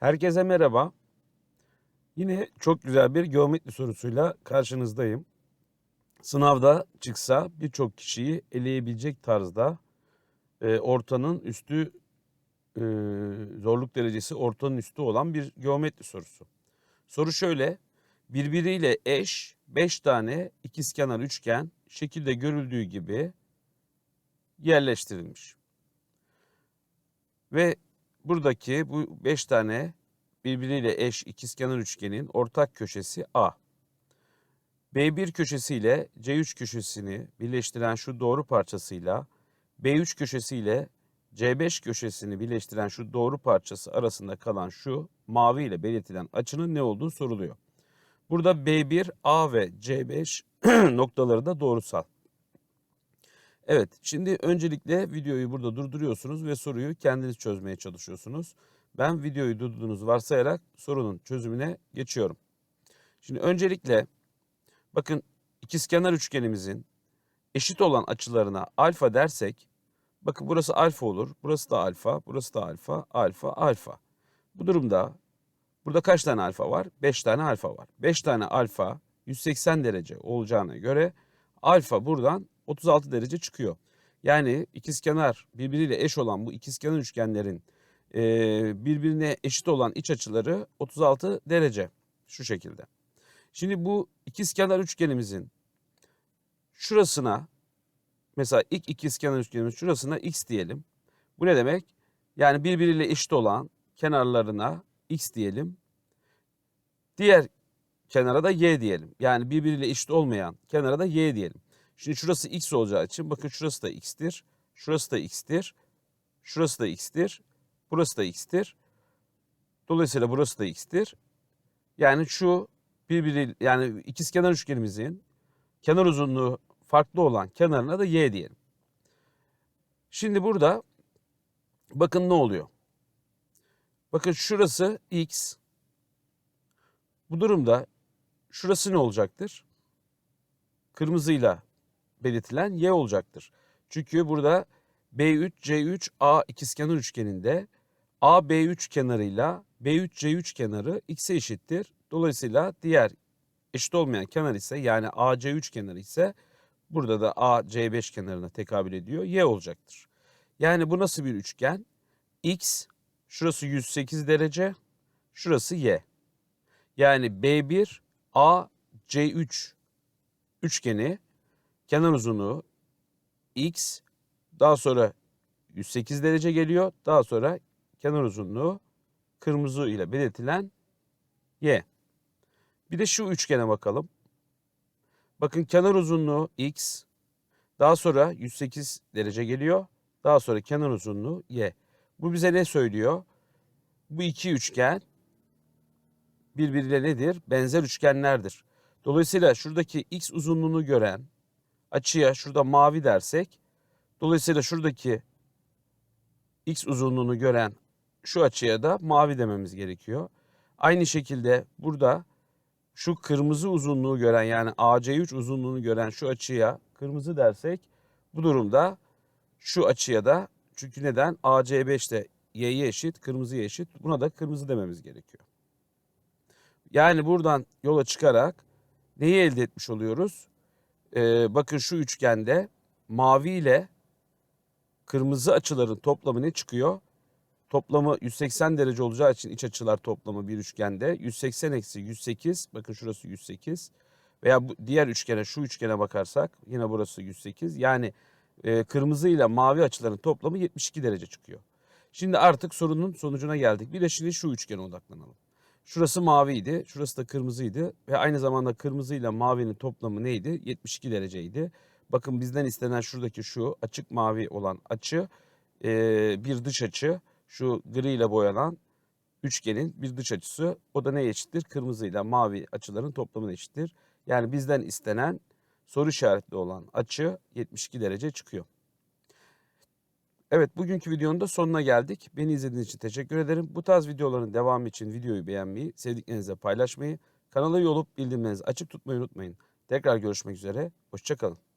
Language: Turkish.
Herkese merhaba. Yine çok güzel bir geometri sorusuyla karşınızdayım. Sınavda çıksa birçok kişiyi eleyebilecek tarzda e, ortanın üstü e, zorluk derecesi ortanın üstü olan bir geometri sorusu. Soru şöyle. Birbiriyle eş 5 tane ikizkenar üçgen şekilde görüldüğü gibi yerleştirilmiş. Ve buradaki bu 5 tane birbiriyle eş ikizkenar üçgenin ortak köşesi A. B1 köşesi ile C3 köşesini birleştiren şu doğru parçasıyla B3 köşesi ile C5 köşesini birleştiren şu doğru parçası arasında kalan şu mavi ile belirtilen açının ne olduğu soruluyor. Burada B1, A ve C5 noktaları da doğrusal. Evet, şimdi öncelikle videoyu burada durduruyorsunuz ve soruyu kendiniz çözmeye çalışıyorsunuz. Ben videoyu durdurduğunuzu varsayarak sorunun çözümüne geçiyorum. Şimdi öncelikle bakın ikizkenar üçgenimizin eşit olan açılarına alfa dersek bakın burası alfa olur, burası da alfa, burası da alfa, alfa, alfa. Bu durumda burada kaç tane alfa var? 5 tane alfa var. 5 tane alfa 180 derece olacağına göre alfa buradan 36 derece çıkıyor. Yani ikizkenar birbiriyle eş olan bu ikizkenar üçgenlerin e, birbirine eşit olan iç açıları 36 derece şu şekilde. Şimdi bu ikizkenar üçgenimizin şurasına mesela ilk ikizkenar üçgenimiz şurasına x diyelim. Bu ne demek? Yani birbiriyle eşit olan kenarlarına x diyelim. Diğer kenara da y diyelim. Yani birbiriyle eşit olmayan kenara da y diyelim. Şimdi şurası x olacağı için bakın şurası da x'tir. Şurası da x'tir. Şurası da x'tir. Burası da x'tir. Dolayısıyla burası da x'tir. Yani şu birbiri yani ikizkenar üçgenimizin kenar uzunluğu farklı olan kenarına da y diyelim. Şimdi burada bakın ne oluyor? Bakın şurası x. Bu durumda şurası ne olacaktır? Kırmızıyla belirtilen y olacaktır. Çünkü burada B3, C3, A ikizkenar üçgeninde A B3 kenarıyla B3 C3 kenarı x'e eşittir. Dolayısıyla diğer eşit olmayan kenar ise yani A C3 kenarı ise burada da A C5 kenarına tekabül ediyor. Y olacaktır. Yani bu nasıl bir üçgen? X şurası 108 derece, şurası Y. Yani B1 A C3 üçgeni kenar uzunluğu x daha sonra 108 derece geliyor. Daha sonra kenar uzunluğu kırmızı ile belirtilen y. Bir de şu üçgene bakalım. Bakın kenar uzunluğu x. Daha sonra 108 derece geliyor. Daha sonra kenar uzunluğu y. Bu bize ne söylüyor? Bu iki üçgen birbiriyle nedir? Benzer üçgenlerdir. Dolayısıyla şuradaki x uzunluğunu gören açıya şurada mavi dersek dolayısıyla şuradaki x uzunluğunu gören şu açıya da mavi dememiz gerekiyor. Aynı şekilde burada şu kırmızı uzunluğu gören yani AC3 uzunluğunu gören şu açıya kırmızı dersek bu durumda şu açıya da çünkü neden AC5 de y'ye eşit kırmızıya eşit buna da kırmızı dememiz gerekiyor. Yani buradan yola çıkarak neyi elde etmiş oluyoruz? Ee, bakın şu üçgende mavi ile kırmızı açıların toplamı ne çıkıyor? Toplamı 180 derece olacağı için iç açılar toplamı bir üçgende 180 eksi 108 bakın şurası 108 veya bu diğer üçgene şu üçgene bakarsak yine burası 108 yani e, kırmızı ile mavi açıların toplamı 72 derece çıkıyor. Şimdi artık sorunun sonucuna geldik. Bir de şimdi şu üçgene odaklanalım. Şurası maviydi, şurası da kırmızıydı ve aynı zamanda kırmızı ile mavinin toplamı neydi? 72 dereceydi. Bakın bizden istenen şuradaki şu açık mavi olan açı bir dış açı. Şu gri ile boyanan üçgenin bir dış açısı. O da neye eşittir? Kırmızı ile mavi açıların toplamına eşittir. Yani bizden istenen soru işaretli olan açı 72 derece çıkıyor. Evet bugünkü videonun da sonuna geldik. Beni izlediğiniz için teşekkür ederim. Bu tarz videoların devamı için videoyu beğenmeyi, sevdiklerinizle paylaşmayı, kanala üye olup bildirimlerinizi açık tutmayı unutmayın. Tekrar görüşmek üzere, hoşçakalın.